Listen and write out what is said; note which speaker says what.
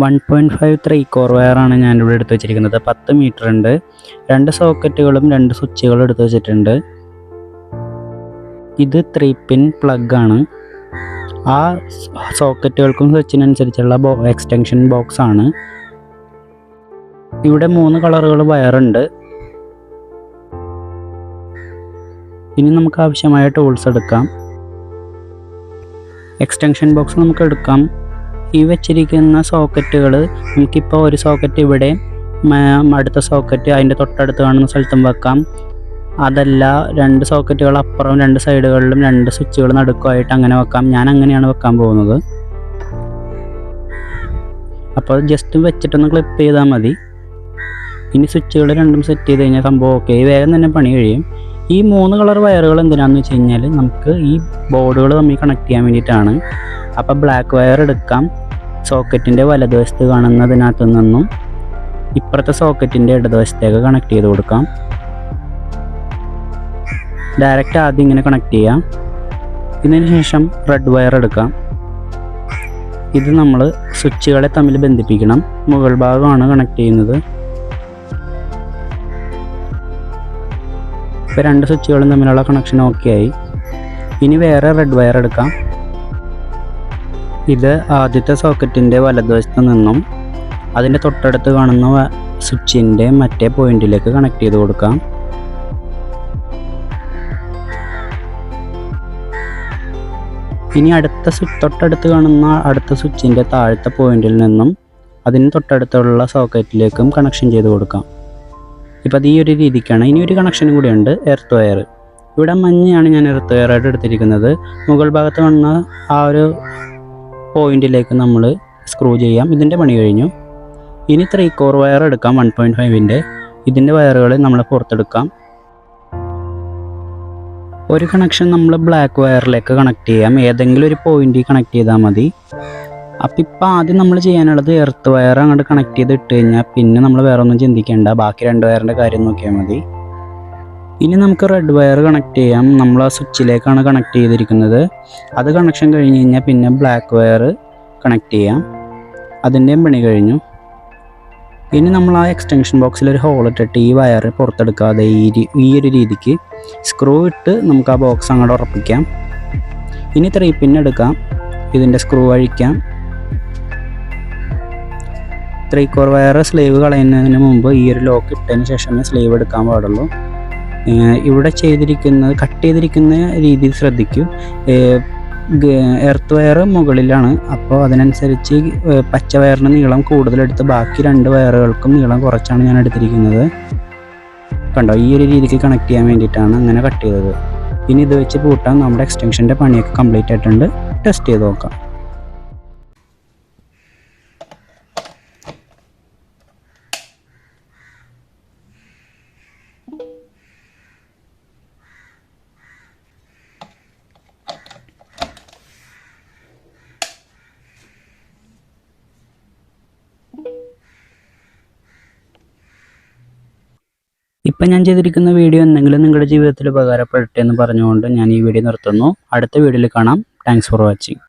Speaker 1: One point five three core വയറാണ് ഞാനിവിടെ എടുത്ത് വെച്ചിരിക്കുന്നത്. പത്ത് മീറ്റർ ഉണ്ട്. രണ്ട് സോക്കറ്റുകളും രണ്ട് സ്വിച്ചുകളും എടുത്ത് വെച്ചിട്ടുണ്ട്. ഇത് ത്രീ പിൻ പ്ലഗ് ആണ്. ആ സോക്കറ്റുകൾക്കും സ്വിച്ചിനനുസരിച്ചുള്ള ബോ എക്സ്റ്റൻഷൻ ബോക്സ് ആണ്. ഇവിടെ മൂന്ന് കളറുകൾ വയറുണ്ട് ഇനി നമുക്ക് ആവശ്യമായ ടൂൾസ് എടുക്കാം. എക്സ്റ്റൻഷൻ ബോക്സ് നമുക്ക് എടുക്കാം. ഈ വെച്ചിരിക്കുന്ന സോക്കറ്റുകൾ നമുക്കിപ്പോൾ ഒരു സോക്കറ്റ് ഇവിടെ അടുത്ത സോക്കറ്റ് അതിന്റെ തൊട്ടടുത്ത് കാണുന്ന സ്ഥലത്തും വെക്കാം. അതല്ല രണ്ട് സോക്കറ്റുകൾ അപ്പുറം രണ്ട് സൈഡുകളിലും രണ്ട് സ്വിച്ചുകൾ നടുക്കുമായിട്ട് അങ്ങനെ വെക്കാം. ഞാൻ അങ്ങനെയാണ് വെക്കാൻ പോകുന്നത്. അപ്പോൾ ജസ്റ്റ് വെച്ചിട്ടൊന്ന് ക്ലിപ്പ് ചെയ്താൽ മതി. ഇനി സ്വിച്ചുകൾ രണ്ടും സെറ്റ് ചെയ്ത് കഴിഞ്ഞാൽ സംഭവം ഓക്കെ വേഗം തന്നെ പണി കഴിയും. ഈ മൂന്ന് കളർ വയറുകൾ എന്തിനാണെന്ന് വെച്ച് കഴിഞ്ഞാൽ നമുക്ക് ഈ ബോർഡുകൾ തമ്മിൽ കണക്ട് ചെയ്യാൻ വേണ്ടിയിട്ടാണ്. അപ്പോൾ ബ്ലാക്ക് വയർ എടുക്കാം. സോക്കറ്റിന്റെ വലതുവശത്ത് കാണുന്നതിനകത്തു നിന്നും ഇപ്പുറത്തെ സോക്കറ്റിന്റെ ഇടതുവശത്തേക്ക് കണക്ട് ചെയ്ത് കൊടുക്കാം. ഡയറക്റ്റ് ആദ്യം ഇങ്ങനെ കണക്ട് ചെയ്യാം. ഇതിന് ശേഷം റെഡ് വയർ എടുക്കാം. ഇത് നമ്മൾ സ്വിച്ചുകളെ തമ്മിൽ ബന്ധിപ്പിക്കണം. മുകൾ ഭാഗമാണ് കണക്ട് ചെയ്യുന്നത്. ഇപ്പോൾ രണ്ട് സ്വിച്ചുകളും തമ്മിലുള്ള കണക്ഷൻ ഓക്കെ ആയി. ഇനി വേറെ റെഡ് വയർ എടുക്കാം. ഇത് ആദ്യത്തെ സോക്കറ്റിന്റെ വലതുവശത്ത് നിന്നും അതിന്റെ തൊട്ടടുത്ത് കാണുന്ന സ്വിച്ചിന്റെ മറ്റേ പോയിന്റിലേക്ക് കണക്ട് ചെയ്ത് കൊടുക്കാം. ഇനി അടുത്ത സ്വിച്ച് തൊട്ടടുത്ത് കാണുന്ന അടുത്ത സ്വിച്ചിന്റെ താഴത്തെ പോയിന്റിൽ നിന്നും അതിന് തൊട്ടടുത്തുള്ള സോക്കറ്റിലേക്കും കണക്ഷൻ ചെയ്ത് കൊടുക്കാം. ഇപ്പം അത് ഈ ഒരു രീതിക്കാണ്. ഇനി ഒരു കണക്ഷനും കൂടിയുണ്ട് എർത്ത് വയർ ഇവിടെ മഞ്ഞയാണ് ഞാൻ എർത്ത് വയറായിട്ട് എടുത്തിരിക്കുന്നത്. മുകൾ ഭാഗത്ത് വന്ന ആ ഒരു പോയിന്റിലേക്ക് നമ്മൾ സ്ക്രൂ ചെയ്യാം. ഇതിന്റെ പണി കഴിഞ്ഞു. ഇനി ത്രീ കോർ വയർ എടുക്കാം വൺ പോയിന്റ് ഫൈവിന്റെ ഇതിന്റെ വയറുകൾ നമ്മൾ പുറത്തെടുക്കാം. ഒരു കണക്ഷൻ നമ്മൾ ബ്ലാക്ക് വയറിലേക്ക് കണക്ട് ചെയ്യാം. ഏതെങ്കിലും ഒരു പോയിന്റിൽ കണക്ട് ചെയ്താൽ മതി. അപ്പം ഇപ്പം ആദ്യം നമ്മൾ ചെയ്യാനുള്ളത് എർത്ത് വയർ അങ്ങോട്ട് കണക്ട് ചെയ്ത് ഇട്ട് കഴിഞ്ഞാൽ പിന്നെ നമ്മൾ വേറെ ഒന്നും ചിന്തിക്കേണ്ട. ബാക്കി രണ്ട് വയറിന്റെ കാര്യം നോക്കിയാൽ മതി. ഇനി നമുക്ക് റെഡ് വയർ കണക്ട് ചെയ്യാം. നമ്മൾ ആ സ്വിച്ചിലേക്കാണ് കണക്ട് ചെയ്തിരിക്കുന്നത്. അത് കണക്ഷൻ കഴിഞ്ഞ് കഴിഞ്ഞാൽ പിന്നെ ബ്ലാക്ക് വയർ കണക്ട് ചെയ്യാം. അതിന്റെയും പണി കഴിഞ്ഞു. ഇനി നമ്മൾ ആ എക്സ്റ്റൻഷൻ ബോക്സിൽ ഒരു ഹോൾ ഇട്ടിട്ട് ഈ വയർ പുറത്തെടുക്കാതെ ഈ ഈ ഒരു രീതിക്ക്. സ്ക്രൂ ഇട്ട് നമുക്ക് ആ ബോക്സ് അങ്ങോട്ട് ഉറപ്പിക്കാം. ഇനി ത്രീ പിൻ എടുക്കാം. ഇതിന്റെ സ്ക്രൂ അഴിക്കാം. ത്രീ കോർ വയർ സ്ലീവ് കളയുന്നതിന് മുമ്പ് ഈ ഒരു ലോക്ക് ഇട്ടതിന് ശേഷമേ സ്ലീവ് എടുക്കാൻ പാടുള്ളൂ. ഇവിടെ ചെയ്തിരിക്കുന്ന കട്ട് ചെയ്തിരിക്കുന്ന രീതിയിൽ ശ്രദ്ധിക്കൂ. എർത്ത് വയർ മുകളിലാണ്. അപ്പോൾ അതിനനുസരിച്ച് പച്ച വയറിന് നീളം കൂടുതലെടുത്ത് ബാക്കി രണ്ട് വയറുകൾക്കും നീളം കുറച്ചാണ് ഞാൻ എടുത്തിരിക്കുന്നത്. കണ്ടോ ഈ ഒരു രീതിക്ക് കണക്ട് ചെയ്യാൻ വേണ്ടിയിട്ടാണ് അങ്ങനെ കട്ട് ചെയ്തത്. ഇനി ഇത് വെച്ച് പൂട്ടാൻ നമ്മുടെ എക്സ്റ്റൻഷന്റെ പണിയൊക്കെ കംപ്ലീറ്റ് ആയിട്ടുണ്ട്. ടെസ്റ്റ് ചെയ്ത് നോക്കാം. ഇപ്പം ഞാൻ ചെയ്തിരിക്കുന്ന വീഡിയോ എന്തെങ്കിലും നിങ്ങളുടെ ജീവിതത്തിൽ ഉപകാരപ്പെടട്ടെ എന്ന് പറഞ്ഞുകൊണ്ട് ഞാൻ ഈ വീഡിയോ നിർത്തുന്നു. അടുത്ത വീഡിയോയിൽ കാണാം. Thanks for watching